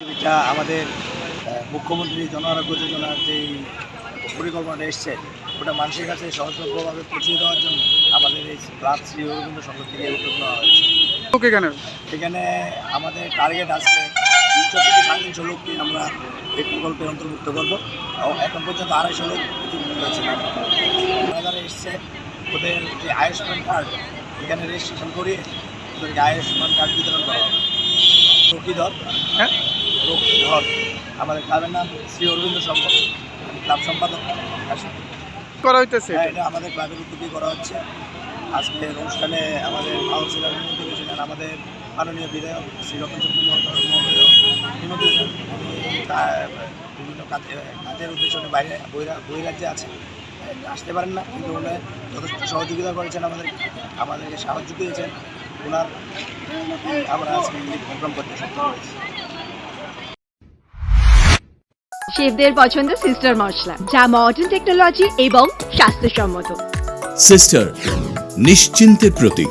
এটা আমাদের মুখ্যমন্ত্রী জন আরোগ্য যোজনার যেই পরিকল্পনাটা এসছে ওটা মানুষের কাছে সহজলভ্যভাবে পৌঁছে দেওয়ার জন্য আমাদের এই ক্লাব শ্রী অরবিন্দ সংঘ থেকে উদ্যোগ নেওয়া হয়েছে। এখানে এখানে আমাদের টার্গেট আছে তিনশো থেকে সাড়ে তিনশো লোককে আমরা এই প্রকল্পে অন্তর্ভুক্ত করব। এবং এখন পর্যন্ত আড়াইশো লোক ইতিমধ্যে হয়েছে যারা এসছে ওদের যে আয়ুষ্মান কার্ড এখানে রেজিস্ট্রেশন করিয়ে ওদেরকে আয়ুষ্মান কার্ড বিতরণ করা হবে। রকিধর হ্যাঁ? রকিধর আমাদের ক্লাবের নাম শ্রী অরবিন্দ আমি ক্লাব সম্পাদক। করা হইতেছে। হ্যাঁ এটা আমাদের ক্লাবের উদ্যোগে করা হচ্ছে। আজকের অনুষ্ঠানে আমাদের কাউন্সিলর নিমন্ত্রিত ছিলেন আমাদের মাননীয় বিধায়ক শ্রী রতন বিভিন্ন কাজে কাজের উদ্দেশ্যে বাইরে বহিরা- বহিরাজ্যে আছে আসতে পারেন না কিন্তু উনি যথেষ্ট সহযোগিতা করেছেন আমাদের আমাদেরকে সাহায্য দিয়েছেন। ওনার আমরা আজকে প্রোগ্রাম করতে সক্ষম হয়েছি। শেফদের পছন্দ সিস্টার মশলা যা মডার্ন টেকনোলজি এবং স্বাস্থ্যসম্মত। সিস্টার নিশ্চিন্তের প্রতীক।